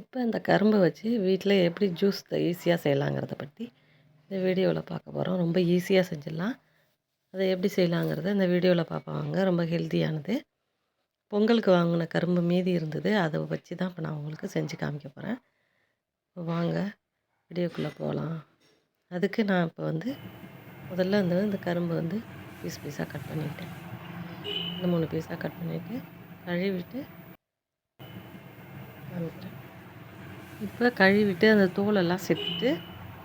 இப்போ இந்த கரும்பை வச்சு வீட்டில் எப்படி ஜூஸ் ஈஸியாக செய்யலாங்கிறத பற்றி இந்த வீடியோவில் பார்க்க போகிறோம் ரொம்ப ஈஸியாக செஞ்சிடலாம். அதை எப்படி செய்யலாங்கிறத இந்த வீடியோவில் பார்ப்பாங்க ரொம்ப ஹெல்த்தியானது பொங்கலுக்கு வாங்கின கரும்பு மீதி இருந்தது. அதை வச்சு தான் இப்போ நான் உங்களுக்கு செஞ்சு காமிக்க போகிறேன் வாங்க வீடியோக்குள்ளே போகலாம் அதுக்கு நான் இப்போ வந்து முதல்ல வந்து இந்த கரும்பு வந்து பீஸ் பீஸாக கட் பண்ணிவிட்டேன் இந்த மூணு பீஸாக கட் பண்ணிவிட்டு கழுவிட்டு காமிக்கிறேன். இப்போ கழுவிட்டு அந்த தோலெல்லாம் செத்துட்டு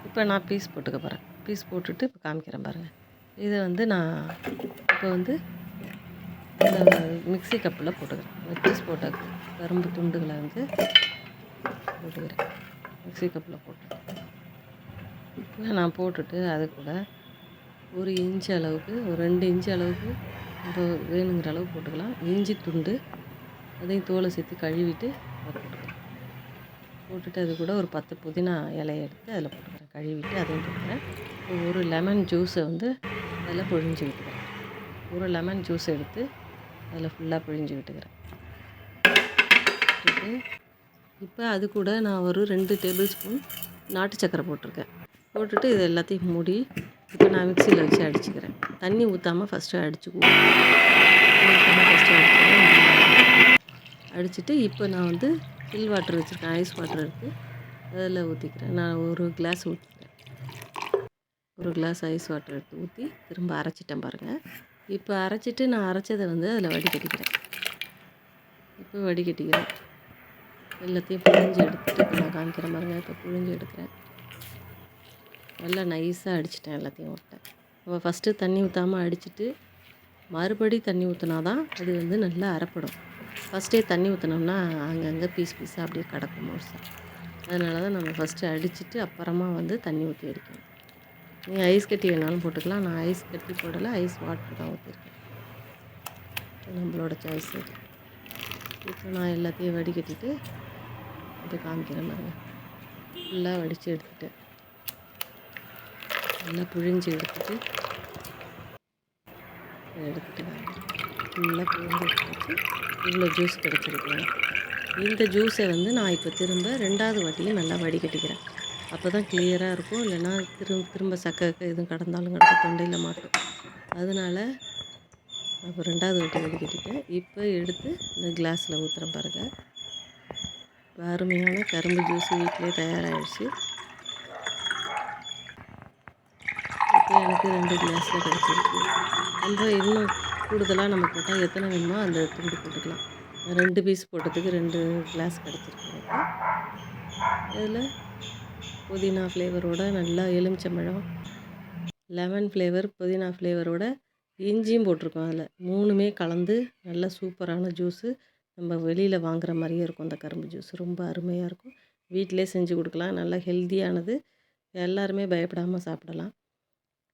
இப்போ நான் பீஸ் போட்டுக்க போகிறேன் பீஸ் போட்டுட்டு இப்போ காமிக்கிறேன் பாருங்கள் இதை வந்து நான் இப்போ வந்து இந்த மிக்சி கப்பில் போட்டுக்கிறேன். இந்த பீஸ் போட்ட கரும்பு துண்டுகளை வந்து போட்டுக்கிறேன். மிக்சி கப்பில் போட்டு. இப்போ நான் போட்டுட்டு அது கூட ஒரு இன்ச்சு அளவுக்கு ஒரு ரெண்டு இன்ச்சு அளவுக்கு இப்போ வேணுங்கிற அளவு போட்டுக்கலாம். இஞ்சி துண்டு அதையும் தோலை சேர்த்து கழுவிட்டு போட்டுட்டு அது கூட ஒரு பத்து புதினா இலையை எடுத்து அதில் போட்டுக்கிறேன். கழுவிட்டு அதையும் போட்டுக்கிறேன். ஒரு லெமன் ஜூஸை வந்து அதில் பொழிஞ்சு விட்டுக்கிறேன். ஒரு லெமன் ஜூஸ் எடுத்து அதில் ஃபுல்லாக பிழிஞ்சு விட்டுக்கிறேன். விட்டுட்டு இப்போ அது கூட நான் ஒரு ரெண்டு டேபிள் ஸ்பூன் நாட்டு சக்கரை போட்டிருக்கேன். போட்டுட்டு இது எல்லாத்தையும் மூடி இப்போ நான் மிக்சியில் வச்சு அடிச்சுக்கிறேன். தண்ணி ஊற்றாமல் ஃபஸ்ட்டு அடிச்சுக்குவோம் ஃபஸ்ட்டு அடிச்சுக்கிறேன். அடிச்சுட்டு இப்போ நான் வந்து சில் வாட்டர் வச்சுருக்கேன் ஐஸ் வாட்டர் இருக்குது அதில் ஊற்றிக்கிறேன் நான் ஒரு கிளாஸ் ஊற்றிக்கிறேன் ஒரு கிளாஸ் ஐஸ் வாட்டர் எடுத்து ஊற்றி திரும்ப அரைச்சிட்டேன் பாருங்கள் இப்போ அரைச்சிட்டு நான் அரைச்சதை வந்து அதில் வடிகட்டிக்கிறேன். இப்போ வடிகட்டிக்கிறேன். எல்லாத்தையும் புழிஞ்சு எடுத்துகிட்டு இப்போ நான் காமிக்கிற பாருங்கள் இப்போ புழிஞ்சு எடுக்கிறேன். நல்லா நைஸாக அடிச்சிட்டேன் எல்லாத்தையும் விட்டேன் நம்ம ஃபஸ்ட்டு தண்ணி ஊற்றாமல் அடிச்சுட்டு மறுபடி தண்ணி ஊற்றினா தான் அது வந்து நல்லா அரைப்படும். ஃபஸ்ட்டே தண்ணி ஊற்றினோம்னா அங்கங்கே பீஸ் பீஸாக அப்படியே கிடக்கும் முழுசாக அதனால தான் நம்ம ஃபஸ்ட்டு அடிச்சுட்டு அப்புறமா வந்து தண்ணி ஊற்றி அடிக்கணும். நீங்கள் ஐஸ் கட்டி வேணாலும் போட்டுக்கலாம். நான் ஐஸ் கட்டி போடலை ஐஸ் வாட்டர் தான் ஊற்றிருக்கேன் நம்மளோட சாய்ஸ் இது. இப்போ நான் எல்லாத்தையும் வடிகட்டிட்டு அப்படி காமிக்கிறேன் பாருங்கள் ஃபுல்லாக வடித்து எடுத்துட்டேன் நல்லா புழிஞ்சு எடுத்துட்டு எடுத்துகிட்டு வாங்க. ஃபுல்லாக புழிஞ்சு இவ்வளோ ஜூஸ் கிடச்சிருக்குங்க இந்த ஜூஸை வந்து நான் இப்போ திரும்ப ரெண்டாவது வாட்டியும் நல்லா வடிகட்டிக்கிறேன். அப்போ தான் கிளியராக இருக்கும். இல்லைன்னா திரும்ப திரும்ப சக்கை எதுவும் கடந்தாலும் கிடக்க தொண்டையில் மாட்டும். அதனால் அப்போ ரெண்டாவது வாட்டி வடிகட்டிட்டேன். இப்போ எடுத்து இந்த கிளாஸில் ஊற்றுறேன் பாருங்கள் அருமையான கரும்பு ஜூஸ் வீட்டிலே தயாராகிடுச்சு இப்போ எனக்கு ரெண்டு கிளாஸில் கிடச்சிருக்கு. ரொம்ப இன்னும் கூடுதலாக நம்ம போட்டால் எத்தனை வேணுமோ அந்த துண்டு போட்டுக்கலாம். ரெண்டு பீஸ் போட்டதுக்கு ரெண்டு கிளாஸ் கிடச்சிருக்கு இதில் அதில் புதினா ஃப்ளேவரோட நல்லா எலுமிச்சம்பழம் லெமன் ஃப்ளேவர் புதினா ஃப்ளேவரோட இஞ்சியும் போட்டிருக்கோம் அதில். மூணுமே கலந்து நல்ல சூப்பரான ஜூஸு நம்ம வெளியில் வாங்குகிற மாதிரியே இருக்கும் அந்த கரும்பு ஜூஸ் ரொம்ப அருமையாக இருக்கும். வீட்டிலே செஞ்சு கொடுக்கலாம். நல்லா ஹெல்த்தியானது எல்லாருமே பயப்படாமல் சாப்பிடலாம்.